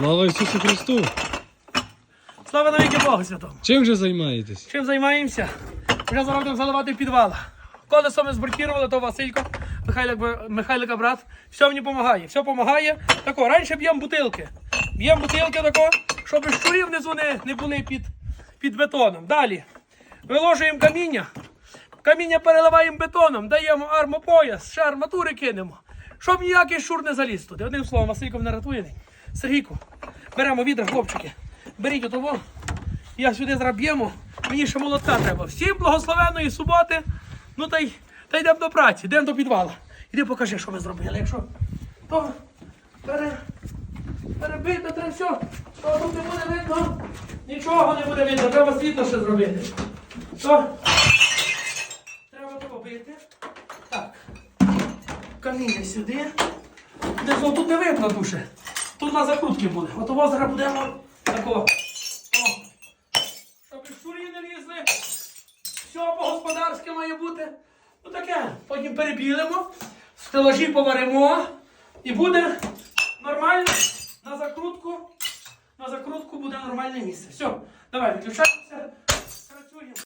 Слава Ісусу Христу! Слава навіки Богу Святому. Чим же займаєтесь? Чим займаємося? Вже зараз будемо заливати підвал. Колесо ми збуркірували, то Василько, Михайлик, Михайлика брат. Все мені допомагає. Все допомагає. Тако, раніше б'ємо бутилки. Б'ємо бутилки тако, щоб щурі внизу не, не були під, під бетоном. Далі. Виложуємо каміння. Каміння переливаємо бетоном, даємо армопояс, ще арматури кинемо. Щоб ніякий щур не заліз туди. Одним словом, Василько мене рятує. Сергійку, беремо відра, хлопчики. Беріть отого. Я сюди зараз б'ємо. Мені ще молотка треба. Всім благословенної суботи. Ну та й та йдемо до праці, йдемо до підвала. Іди покажи, що ми зробили. Якщо то пере, перебити, треба все. То тут не буде видно. Нічого не буде видно, треба світло ще зробити. То треба то побити. Так. Каміння сюди. Внизу тут не видно душе. Тут на закрутки буде. От у зараз будемо такого. Щоб Щоб шурі не лізли. Все по-господарськи має бути. Ну таке. Потім перебілимо, стелажі поваримо і буде нормально на закрутку. На закрутку буде нормальне місце. Все, давай, виключаємося.